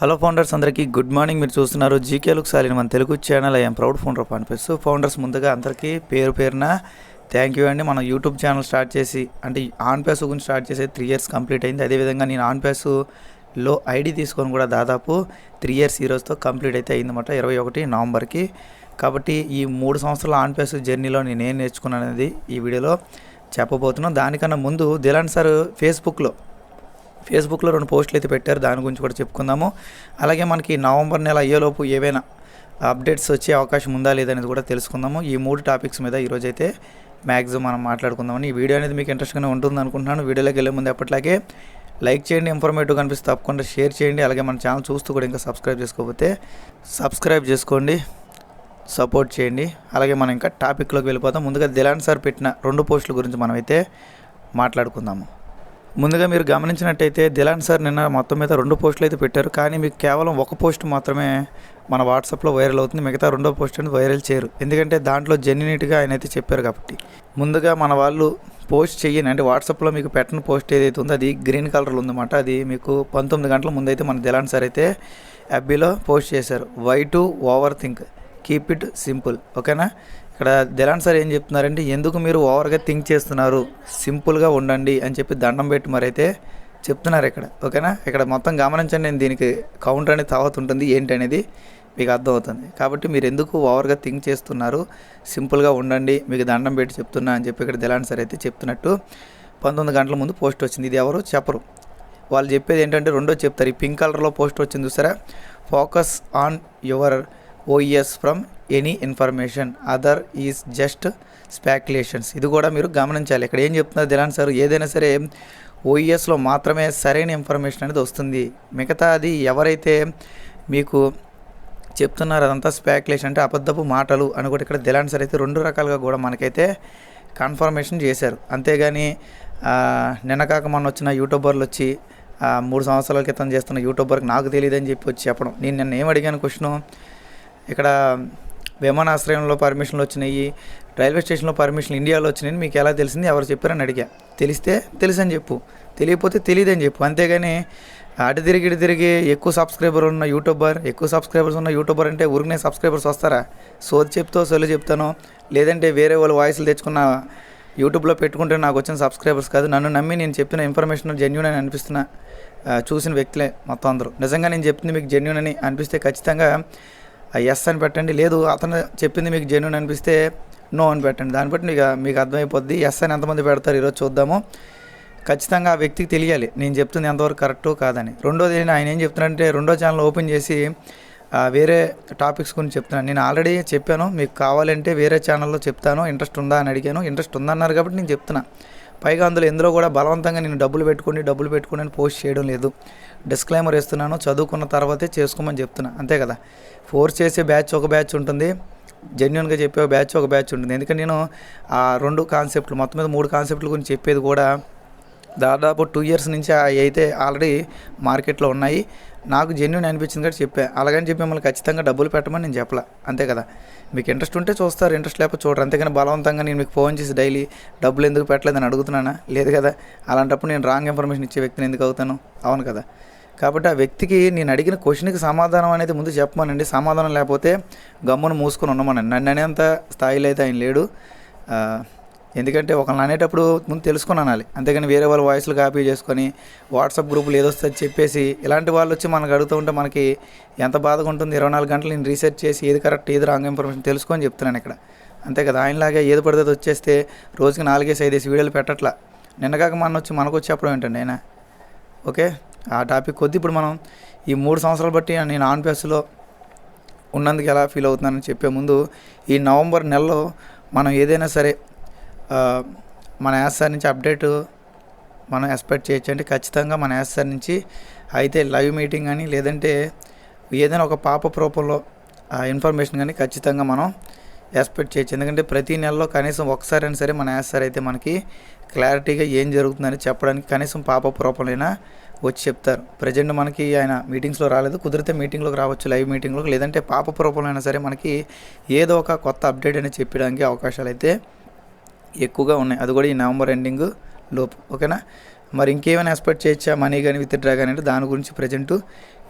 Hello founders అందరికీ good morning. మీరు చూస్తున్నారు జీకే లుక్ సాలిన మన Telugu channel I'm proud founder of అనిపిస్తూ ఫౌండర్స్ ముందుగా అందరికీ పేరు పేరున థ్యాంక్ యూ అండి. మనం యూట్యూబ్ ఛానల్ స్టార్ట్ చేసి అంటే ఆన్ పేస్ గురించి స్టార్ట్ చేసి త్రీ ఇయర్స్ కంప్లీట్ అయింది. అదేవిధంగా నేను ఆన్ పేస్లో ఐడి తీసుకొని కూడా దాదాపు త్రీ ఇయర్స్ ఈరోజుతో కంప్లీట్ అయితే అయిందన్నమాట ఇరవై ఒకటి నవంబర్కి కాబట్టి ఈ మూడు సంవత్సరాల ఆన్ పేస్ జర్నీలో నేను ఏం నేర్చుకున్నాను అనేది ఈ వీడియోలో చెప్పబోతున్నాను. దానికన్నా ముందు దిలాన్ సార్ ఫేస్బుక్లో ఫేస్బుక్లో రెండు పోస్టులు అయితే పెట్టారు దాని గురించి కూడా చెప్పుకుందాము. అలాగే మనకి నవంబర్ నెల అయ్యేలోపు ఏవైనా అప్డేట్స్ వచ్చే అవకాశం ఉందా లేదనేది కూడా తెలుసుకుందాము. ఈ మూడు టాపిక్స్ మీద ఈరోజు అయితే మ్యాక్సిమం మనం మాట్లాడుకుందామని. ఈ వీడియో అనేది మీకు ఇంట్రెస్ట్గానే ఉంటుంది అనుకుంటున్నాను. వీడియోలోకి వెళ్ళే ముందు ఎప్పటిలాగే లైక్ చేయండి ఇన్ఫర్మేటివ్ కనిపిస్తే తప్పకుండా షేర్ చేయండి. అలాగే మన ఛానల్ చూస్తూ కూడా ఇంకా సబ్స్క్రైబ్ చేసుకోకపోతే సబ్స్క్రైబ్ చేసుకోండి సపోర్ట్ చేయండి. అలాగే మనం ఇంకా టాపిక్లోకి వెళ్ళిపోతాం ముందుగా దిలాన్ సార్ పెట్టిన రెండు పోస్టుల గురించి మనం అయితే మాట్లాడుకుందాము. ముందుగా మీరు గమనించినట్టయితే దిలాన్ సార్ నిన్న మొత్తం మీద రెండు పోస్టులు అయితే పెట్టారు. కానీ మీకు కేవలం ఒక పోస్ట్ మాత్రమే మన వాట్సాప్లో వైరల్ అవుతుంది. మిగతా రెండో పోస్ట్ అనేది వైరల్ చేయరు. ఎందుకంటే దాంట్లో జెన్యునిట్గా ఆయన అయితే చెప్పారు కాబట్టి. ముందుగా మన వాళ్ళు పోస్ట్ చెయ్యని అంటే వాట్సాప్లో మీకు పెట్టిన పోస్ట్ ఏదైతే ఉందో అది గ్రీన్ కలర్లో ఉందన్నమాట. అది మీకు పంతొమ్మిది గంటల ముందైతే మన దిలాన్ సార్ అయితే ఎఫ్బీలో పోస్ట్ చేశారు. Why to over think. Keep it simple ఓకేనా ఇక్కడ దిలాన్ సార్ ఏం చెప్తున్నారంటే ఎందుకు మీరు ఓవర్గా థింక్ చేస్తున్నారు? సింపుల్గా ఉండండి అని చెప్పి దండం పెట్టి మరైతే చెప్తున్నారు ఇక్కడ ఓకేనా ఇక్కడ మొత్తం గమనించండి నేను దీనికి కౌంటర్ అనేది తాగుతుంటుంది ఉంటుంది ఏంటి అనేది మీకు అర్థమవుతుంది. కాబట్టి మీరు ఎందుకు ఓవర్గా థింక్ చేస్తున్నారు? సింపుల్గా ఉండండి మీకు దండం పెట్టి చెప్తున్నా అని చెప్పి ఇక్కడ దిలాన్ సార్ అయితే చెప్తున్నట్టు పంతొమ్మిది గంటల ముందు పోస్ట్ వచ్చింది. ఇది ఎవరు? చెప్పరు. వాళ్ళు చెప్పేది ఏంటంటే రెండో చెప్తారు. ఈ పింక్ కలర్లో పోస్ట్ వచ్చింది చూసారా? Focus on your OES from any information other is just speculations ఇది కూడా మీరు గమనించాలి. ఇక్కడ ఏం చెప్తున్నారు దిలాన్ సార్? ఏదైనా సరే ఓఈఎస్లో మాత్రమే సరైన ఇన్ఫర్మేషన్ అనేది వస్తుంది. మిగతా అది ఎవరైతే మీకు చెప్తున్నారు అదంతా స్పాక్యులేషన్ అంటే అబద్ధపు మాటలు అని కూడా ఇక్కడ దిలాన్ సార్ అయితే రెండు రకాలుగా కూడా మనకైతే కన్ఫర్మేషన్ చేశారు. అంతేగాని నిన్న కాక మొన్న వచ్చిన యూట్యూబర్లు వచ్చి మూడు సంవత్సరాల క్రితం చేస్తున్న యూట్యూబర్కి నాకు తెలియదని చెప్పి వచ్చి చెప్పడం. నేను నిన్న ఏం అడిగాను క్వశ్చను? ఇక్కడ విమానాశ్రయంలో పర్మిషన్లు వచ్చినాయి రైల్వే స్టేషన్లో పర్మిషన్లు ఇండియాలో వచ్చినాయి మీకు ఎలా తెలిసింది? ఎవరు చెప్పారని అడిగా. తెలిస్తే తెలుసని చెప్పు. తెలియకపోతే తెలియదని చెప్పు. అంతేగాని అటు తిరిగి ఇటు తిరిగి ఎక్కువ సబ్స్క్రైబర్ ఉన్న యూట్యూబర్ ఎక్కువ సబ్స్క్రైబర్స్ ఉన్న యూట్యూబర్ అంటే ఊరికనే సబ్స్క్రైబర్స్ వస్తారా? సోది చెప్తో సొల్లు చెప్తాను. లేదంటే వేరే వాళ్ళు వాయిస్లు తెచ్చుకున్న యూట్యూబ్లో పెట్టుకుంటే నాకు వచ్చిన సబ్స్క్రైబర్స్ కాదు. నన్ను నమ్మి నేను చెప్పిన ఇన్ఫర్మేషన్ జెన్యున్ అని అనిపిస్తున్న చూసిన వ్యక్తులే మొత్తం అందరూ. నిజంగా నేను చెప్తుంది మీకు జెన్యున్ అని అనిపిస్తే ఖచ్చితంగా ఎస్ అని పెట్టండి. లేదు అతను చెప్పింది మీకు జెన్యున్ అనిపిస్తే నో అని పెట్టండి. దాన్ని బట్టి మీకు మీకు అర్థమైపోద్ది. ఎస్ అని ఎంతమంది పెడతారు ఈరోజు చూద్దాము. ఖచ్చితంగా ఆ వ్యక్తికి తెలియాలి. నేను చెప్తుంది ఎంతవరకు కరెక్టు కాదని. రెండోది ఆయన ఏం చెప్తున్నానంటే రెండో ఛానల్ ఓపెన్ చేసి వేరే టాపిక్స్ గురించి చెప్తున్నాను. నేను ఆల్రెడీ చెప్పాను మీకు కావాలంటే వేరే ఛానల్లో చెప్తాను. ఇంట్రెస్ట్ ఉందా అని అడిగాను. ఇంట్రెస్ట్ ఉందన్నారు కాబట్టి నేను చెప్తున్నాను పైగా అందులో ఎందులో కూడా బలవంతంగా నేను డబ్బులు పెట్టుకోండి డబ్బులు పెట్టుకోండి అని పోస్ట్ చేయడం లేదు. డిస్క్లైమర్ ఇస్తున్నాను చదువుకున్న తర్వాతే చేసుకోమని చెప్తున్నా అంతే కదా? ఫోర్స్ చేసే బ్యాచ్ ఒక బ్యాచ్ ఉంటుంది. జెన్యున్గా చెప్పే ఒక బ్యాచ్ ఒక బ్యాచ్ ఉంటుంది. ఎందుకంటే నేను ఆ రెండు కాన్సెప్ట్లు మొత్తం మీద మూడు కాన్సెప్ట్ల గురించి చెప్పేది కూడా దాదాపు టూ ఇయర్స్ నుంచి అవి అయితే ఆల్రెడీ మార్కెట్లో ఉన్నాయి. నాకు జెన్యున్ అనిపించింది కాబట్టి చెప్పా. అలాగని చెప్పి మిమ్మల్ని ఖచ్చితంగా డబ్బులు పెట్టమని నేను చెప్పలా. అంతే కదా. మీకు ఇంట్రెస్ట్ ఉంటే చూస్తారు ఇంట్రెస్ట్ లేకపోతే చూడరు. అంతేగాని బలవంతంగా నేను మీకు ఫోన్ చేసి డైలీ డబ్బులు ఎందుకు పెట్టలేదని అడుగుతున్నానా? లేదు కదా. అలాంటప్పుడు నేను రాంగ్ ఇన్ఫర్మేషన్ ఇచ్చే వ్యక్తిని ఎందుకు అవుతాను? అవును కదా. కాబట్టి ఆ వ్యక్తికి నేను అడిగిన క్వశ్చన్కి సమాధానం అనేది ముందు చెప్పమనండి. సమాధానం లేకపోతే గమ్మును మూసుకొని ఉన్నామని నన్ను అనేంత స్థాయిలో అయితే ఆయన లేడు. ఎందుకంటే ఒకళ్ళని అనేటప్పుడు ముందు తెలుసుకుని అనాలి. అంతేగాని వేరే వాళ్ళ వాయిస్లు కాపీ చేసుకొని వాట్సాప్ గ్రూపులు ఏదో వస్తుంది చెప్పేసి ఇలాంటి వాళ్ళు వచ్చి మనకు అడుగుతూ ఉంటే మనకి ఎంత బాధగా ఉంటుంది? ఇరవై నాలుగు గంటలు నేను రీసెర్చ్ చేసి ఏది కరెక్ట్ ఏది రాంగ్ ఇన్ఫర్మేషన్ తెలుసుకొని చెప్తున్నాను ఇక్కడ. అంతే కదా? ఆయనలాగా ఏది పడితే వచ్చేస్తే రోజుకి నాలుగేసి ఐదేసి వీడియోలు పెట్టట్లా. నిన్నగాక మన వచ్చి మనకు వచ్చి చెప్పడం ఏంటండి ఆయన? ఓకే? ఆ టాపిక్ కొద్ది ఇప్పుడు మనం ఈ మూడు సంవత్సరాలు బట్టి నేను ఆన్ పేస్లో ఉన్నందుకు ఎలా ఫీల్ అవుతున్నానని చెప్పే ముందు ఈ నవంబర్ నెలలో మనం ఏదైనా సరే మన యాసర్ నుంచి అప్డేట్ మనం ఎక్స్పెక్ట్ చేయొచ్చు అంటే ఖచ్చితంగా మన యాసర్ నుంచి అయితే లైవ్ మీటింగ్ కానీ లేదంటే ఏదైనా ఒక పాప రూపంలో ఆ ఇన్ఫర్మేషన్ కానీ ఖచ్చితంగా మనం ఎక్స్పెక్ట్ చేయొచ్చు. ఎందుకంటే ప్రతి నెలలో కనీసం ఒకసారైనా సరే మన యాసర్ అయితే మనకి క్లారిటీగా ఏం జరుగుతుందని చెప్పడానికి కనీసం పాపప్ రూపంలోనైనా వచ్చి చెప్తారు. ప్రజెంట్ మనకి ఆయన మీటింగ్స్లో రాలేదు. కుదిరితే మీటింగ్లోకి రావచ్చు లైవ్ మీటింగ్లోకి. లేదంటే పాపప్ రూపంలో అయినా సరే మనకి ఏదో ఒక కొత్త అప్డేట్ అనేది చెప్పడానికి అవకాశాలు అయితే ఎక్కువగా ఉన్నాయి. అది కూడా ఈ నవంబర్ ఎండింగ్ లోపు. ఓకేనా? మరి ఇంకేమైనా ఎక్స్పెక్ట్ చేయొచ్చా? మనీ కానీ విత్ డ్రా కానీ అంటే దాని గురించి ప్రజెంట్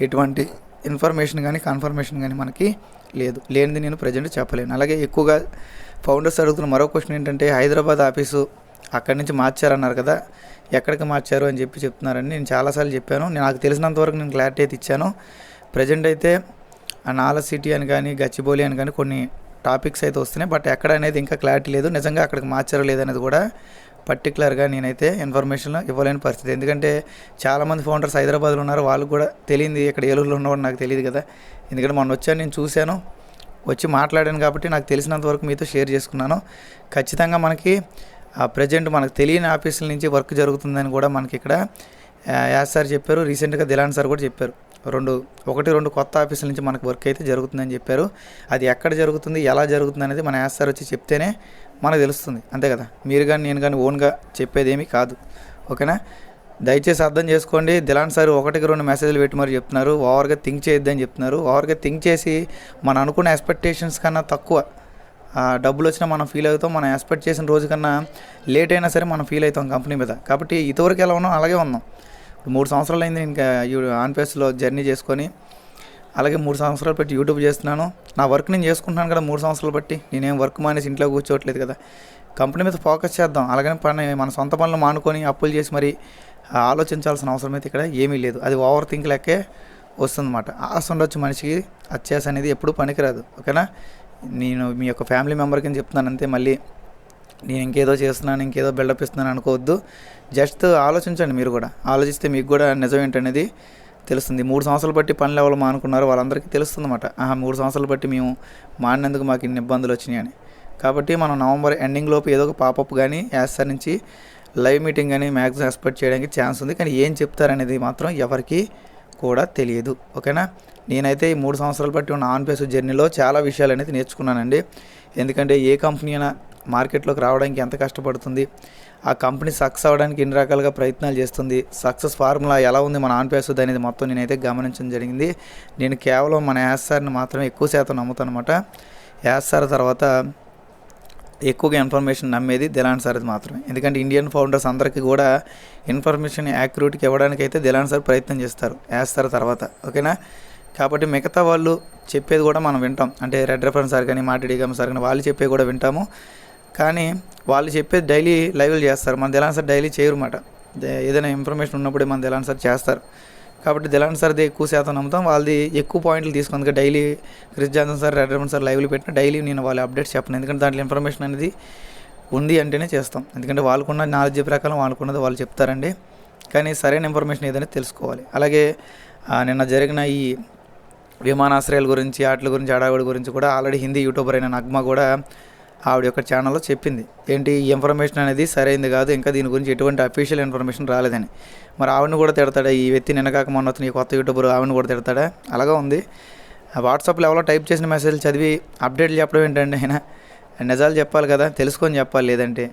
ఎటువంటి ఇన్ఫర్మేషన్ కానీ కన్ఫర్మేషన్ కానీ మనకి లేదు. లేనిది నేను ప్రజెంట్ చెప్పలేను. అలాగే ఎక్కువగా ఫౌండర్స్ అడుగుతున్న మరో క్వశ్చన్ ఏంటంటే హైదరాబాద్ ఆఫీసు అక్కడి నుంచి మార్చారన్నారు కదా ఎక్కడికి మార్చారు అని చెప్పి చెప్తున్నారని నేను చాలాసార్లు చెప్పాను. నేను నాకు తెలిసినంతవరకు నేను క్లారిటీ అయితే ఇచ్చాను. ప్రజెంట్ అయితే ఆ నాల సిటీ అని కానీ గచ్చిబౌలి అని కానీ కొన్ని టాపిక్స్ అయితే వస్తున్నాయి. బట్ ఎక్కడ అనేది ఇంకా క్లారిటీ లేదు. నిజంగా అక్కడికి మార్చారో లేదనేది కూడా పర్టికులర్గా నేనైతే ఇన్ఫర్మేషన్ ఇవ్వలేని పరిస్థితి. ఎందుకంటే చాలామంది ఫౌండర్స్ హైదరాబాద్లో ఉన్నారు. వాళ్ళు కూడా తెలియంది ఇక్కడ ఏలూరులో ఉన్నవాడు నాకు తెలియదు కదా. ఎందుకంటే మొన్న వచ్చాను నేను చూశాను. వచ్చి మాట్లాడాను కాబట్టి నాకు తెలిసినంత వరకు మీతో షేర్ చేసుకున్నాను. ఖచ్చితంగా మనకి ప్రజెంట్ మనకు తెలియని ఆఫీసుల నుంచి వర్క్ జరుగుతుందని కూడా మనకి ఇక్కడ ఆ, యాస్ సార్ చెప్పారు. రీసెంట్గా దిలాన్ సార్ కూడా చెప్పారు. రెండు ఒకటి రెండు కొత్త ఆఫీసుల నుంచి మనకు వర్క్ అయితే జరుగుతుందని చెప్పారు. అది ఎక్కడ జరుగుతుంది ఎలా జరుగుతుంది అనేది మన యాస్ సార్ వచ్చి చెప్తేనే మనకు తెలుస్తుంది. అంతే కదా? మీరు కానీ నేను కానీ ఓన్గా చెప్పేదేమీ కాదు. ఓకేనా? దయచేసి అర్థం చేసుకోండి. దిలాన్ సార్ ఒకటికి రెండు మెసేజ్లు పెట్టి మరి చెప్తున్నారు. ఓవర్గా థింక్ చేయొద్దని చెప్తున్నారు. ఓవర్గా థింక్ చేసి మనం అనుకున్న ఎక్స్పెక్టేషన్స్ కన్నా తక్కువ ఆ, డబ్బులు వచ్చినా మనం ఫీల్ అవుతాం. మనం ఎక్స్పెక్ట్ చేసిన రోజు కన్నా లేట్ అయినా సరే మనం ఫీల్ అవుతాం కంపెనీ మీద. కాబట్టి ఇదివరకు ఎలా ఉన్నాం అలాగే ఉన్నాం. మూడు సంవత్సరాలు అయింది ఇంకా ఆన్పేస్లో జర్నీ చేసుకొని అలాగే మూడు సంవత్సరాలు పెట్టి యూట్యూబ్ చేస్తున్నాను. నా వర్క్ నేను చేసుకుంటున్నాను కదా మూడు సంవత్సరాలు బట్టి. నేనేం వర్క్ మానేసి ఇంట్లో కూర్చోవట్లేదు కదా. కంపెనీ మీద ఫోకస్ చేద్దాం. అలాగని పని మన సొంత పనులు మానుకొని అప్పులు చేసి మరి ఆలోచించాల్సిన అవసరం అయితే ఇక్కడ ఏమీ లేదు. అది ఓవర్ థింక్ లెక్కే వస్తుందన్నమాట. ఆశ ఉండొచ్చు మనిషికి. అత్యాస అనేది ఎప్పుడూ పనికిరాదు. ఓకేనా? నేను మీ యొక్క ఫ్యామిలీ మెంబర్ కింద చెప్తున్నాను అంతే. మళ్ళీ నేను ఇంకేదో చేస్తున్నాను ఇంకేదో బిల్డప్ ఇస్తున్నాను అనుకోవద్దు. జస్ట్ ఆలోచించండి మీరు కూడా. ఆలోచిస్తే మీకు కూడా నిజం ఏంటనేది తెలుస్తుంది. మూడు సంవత్సరాలు బట్టి పనులు ఎవరు మానుకున్నారో వాళ్ళందరికీ తెలుస్తుంది అన్నమాట ఆహా మూడు సంవత్సరాలు బట్టి మేము మానినందుకు మాకు ఇన్ని ఇబ్బందులు వచ్చినాయి అని. కాబట్టి మనం నవంబర్ ఎండింగ్ లోపు ఏదో ఒక పాపప్ కానీ యాస్సార్ నుంచి లైవ్ మీటింగ్ కానీ మ్యాక్సిమం ఎక్స్పెక్ట్ చేయడానికి ఛాన్స్ ఉంది. కానీ ఏం చెప్తారనేది మాత్రం ఎవరికి కూడా తెలియదు. ఓకేనా? నేనైతే ఈ మూడు సంవత్సరాలు బట్టి ఉన్న ఆన్ పేస్ జర్నీలో చాలా విషయాలు అనేది నేర్చుకున్నానండి. ఎందుకంటే ఏ కంపెనీ అయినా మార్కెట్లోకి రావడానికి ఎంత కష్టపడుతుంది ఆ కంపెనీ సక్సెస్ అవ్వడానికి ఎన్ని రకాలుగా ప్రయత్నాలు చేస్తుంది సక్సెస్ ఫార్ములా ఎలా ఉంది మన ఆన్ అనేది మొత్తం నేనైతే గమనించడం జరిగింది. నేను కేవలం మన యాస్ఆర్ని మాత్రమే ఎక్కువ శాతం నమ్ముతాను అనమాట యాస్ఆర్ తర్వాత ఎక్కువగా ఇన్ఫర్మేషన్ నమ్మేది దిలాన్ సార్ అది మాత్రమే. ఎందుకంటే ఇండియన్ ఫౌండర్స్ అందరికీ కూడా ఇన్ఫర్మేషన్ యాక్యురేట్కి ఇవ్వడానికి అయితే దిలాన్ సార్ ప్రయత్నం చేస్తారు వేస్తారు తర్వాత. ఓకేనా? కాబట్టి మిగతా వాళ్ళు చెప్పేది కూడా మనం వింటాం. అంటే రెడ్ రెఫరెన్స్ సార్ కానీ మాటిడి గమ్ సార్ కానీ వాళ్ళు చెప్పేది కూడా వింటాము. కానీ వాళ్ళు చెప్పేది డైలీ లైవ్లు చేస్తారు. మన దిలాన్ సార్ డైలీ చేయరమాట. ఏదైనా ఇన్ఫర్మేషన్ ఉన్నప్పుడే మన దిలాన్ సార్ చేస్తారు. కాబట్టి దిలాన్ సార్ది ఎక్కువ శాతం నమ్ముతాం. వాళ్ళది ఎక్కువ పాయింట్లు తీసుకుంది. అందుకే daily Chris Johnson sir red sir లైవ్లు పెట్టిన డైలీ నేను వాళ్ళ అప్డేట్స్ చెప్పను. ఎందుకంటే దాంట్లో ఇన్ఫర్మేషన్ అనేది ఉంది అంటేనే చేస్తాం. ఎందుకంటే వాళ్ళకున్న నాలెడ్జ్ ప్రకారం వాళ్ళకున్నది వాళ్ళు చెప్తారండి. కానీ సరైన ఇన్ఫర్మేషన్ ఏదైనా తెలుసుకోవాలి. అలాగే నిన్న జరిగిన ఈ విమానాశ్రయాల గురించి వాటి గురించి ఆడావిడి గురించి కూడా ఆల్రెడీ హిందీ యూట్యూబర్ అయిన నగ్మ కూడా ఆవిడ యొక్క ఛానల్లో చెప్పింది. ఏంటి ఈ ఇన్ఫర్మేషన్ అనేది సరైంది కాదు ఇంకా దీని గురించి ఎటువంటి అఫీషియల్ ఇన్ఫర్మేషన్ రాలేదని. మరి ఆవిడని కూడా తిడతాడా? ఈ వ్యక్తి నినకాక మొన్న వచ్చిన ఈ కొత్త యూట్యూబర్ ఆవిడని కూడా తిడతాడా? అలాగా ఉంది. వాట్సాప్లో ఎవరో టైప్ చేసిన మెసేజ్లు చదివి అప్డేట్లు చెప్పడం ఏంటండి ఆయన? నిజాలు చెప్పాలి కదా తెలుసుకొని చెప్పాలి లేదంటే.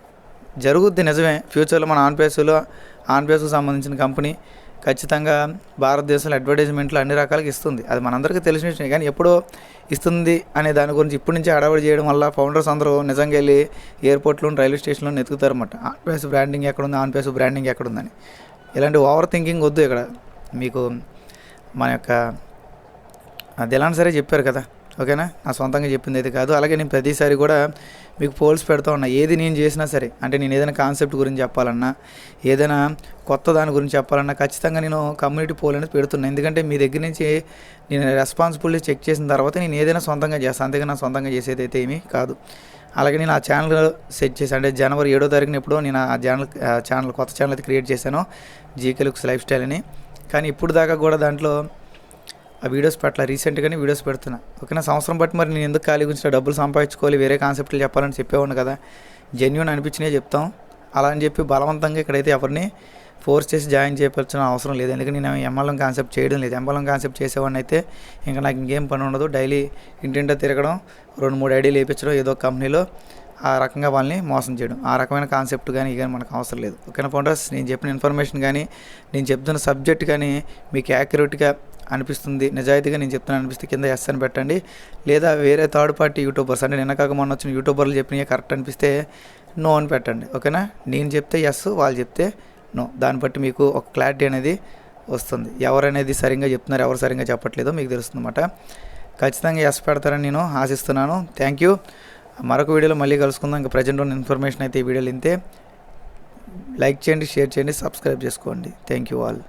జరుగుద్ది నిజమే. ఫ్యూచర్లో మన ఆన్ పేసులో సంబంధించిన కంపెనీ ఖచ్చితంగా భారతదేశంలో అడ్వర్టైజ్మెంట్లు అన్ని రకాలకి ఇస్తుంది. అది మనందరికీ తెలిసిన విషయం కానీ ఎప్పుడో ఇస్తుంది అనే దాని గురించి ఇప్పటి నుంచి హడావిడి చేయడం వల్ల ఫౌండర్స్ అందరూ నిజంగా వెళ్ళి ఎయిర్పోర్ట్లో రైల్వే స్టేషన్లో ఎత్తుకుతారన్నమాట. ఆన్ పేస్ బ్రాండింగ్ ఎక్కడుంది ఆన్ పేస్ బ్రాండింగ్ ఎక్కడుందని. ఇలాంటి ఓవర్ థింకింగ్ వద్దు ఇక్కడ. మీకు మన యొక్క అది ఎలా సరే చెప్పారు కదా. ఓకేనా? నా సొంతంగా చెప్పింది అయితే కాదు. అలాగే నేను ప్రతిసారి కూడా మీకు పోల్స్ పెడతా ఉన్నా. ఏది నేను చేసినా సరే అంటే నేను ఏదైనా కాన్సెప్ట్ గురించి చెప్పాలన్నా ఏదైనా కొత్త దాని గురించి చెప్పాలన్నా ఖచ్చితంగా నేను కమ్యూనిటీ పోల్ అనేది పెడుతున్నాను ఎందుకంటే మీ దగ్గర నుంచి నేను రెస్పాన్సిబిలిటీ చెక్ చేసిన తర్వాత నేను ఏదైనా సొంతంగా చేస్తాను అంతేగా నా సొంతంగా చేసేది అయితే ఏమీ కాదు. అలాగే నేను ఆ ఛానల్ సెట్ చేశాను. అంటే జనవరి ఏడో తారీఖున ఎప్పుడో నేను ఆ ఛానల్ ఛానల్ కొత్త ఛానల్ అయితే క్రియేట్ చేశాను జీకే లుక్స్ లైఫ్ స్టైల్ అని కానీ ఇప్పుడు దాకా కూడా దాంట్లో ఆ వీడియోస్ పెట్టాల రీసెంట్గానే వీడియోస్ పెడుతున్నా. ఓకేనా? సంవత్సరం బట్టి మరి నేను ఎందుకు ఖాళీ గురించి డబ్బులు సంపాదించుకోవాలి వేరే కాన్సెప్ట్లు చెప్పాలని చెప్పేవాడు కదా. జెన్యున్ అనిపించినవి చెప్తాం. అలా అని చెప్పి బలవంతంగా ఇక్కడైతే ఎవరిని ఫోర్స్ చేసి జాయిన్ చేయవలసిన అవసరం లేదు. ఎందుకంటే నేను ఎంఎల్ఎం కాన్సెప్ట్ చేయడం లేదు. ఎంఎల్ఎం కాన్సెప్ట్ చేసేవాడిని అయితే ఇంకా నాకు ఇంకేం పని ఉండదు. డైలీ ఇంటింటా తిరగడం రెండు మూడు ఐడియాలు వేయించడం ఏదో కంపెనీలో ఆ రకంగా వాళ్ళని మోసం చేయడం. ఆ రకమైన కాన్సెప్ట్ కానీ ఇక మనకు అవసరం లేదు. ఓకేనా ఫోన్ నేను చెప్పిన ఇన్ఫర్మేషన్ కానీ నేను చెప్తున్న సబ్జెక్ట్ కానీ మీకు యాక్యురేట్గా అనిపిస్తుంది. నిజాయితీగా నేను చెప్తున్నా అనిపిస్తే కింద ఎస్ అని పెట్టండి. లేదా వేరే థర్డ్ పార్టీ యూట్యూబర్స్ అంటే నిన్న కాక మొన్న వచ్చిన యూట్యూబర్లు చెప్పినవి కరెక్ట్ అనిపిస్తే నో అని పెట్టండి. ఓకేనా? నేను చెప్తే ఎస్ వాళ్ళు చెప్తే నో దాన్ని బట్టి మీకు ఒక క్లారిటీ అనేది వస్తుంది. ఎవరనేది సరిగ్గా చెప్తున్నారు ఎవరు సరిగ్గా చెప్పట్లేదో మీకు తెలుస్తుంది అనమాట ఖచ్చితంగా ఎస్ పెడతారని నేను ఆశిస్తున్నాను. థ్యాంక్ యూ మరొక వీడియోలో మళ్ళీ కలుసుకుందాం. ఇంకా ప్రజెంట్ ఉన్న ఇన్ఫర్మేషన్ అయితే ఈ వీడియోలు ఇంతే. లైక్ చేయండి షేర్ చేయండి సబ్స్క్రైబ్ చేసుకోండి. Thank you all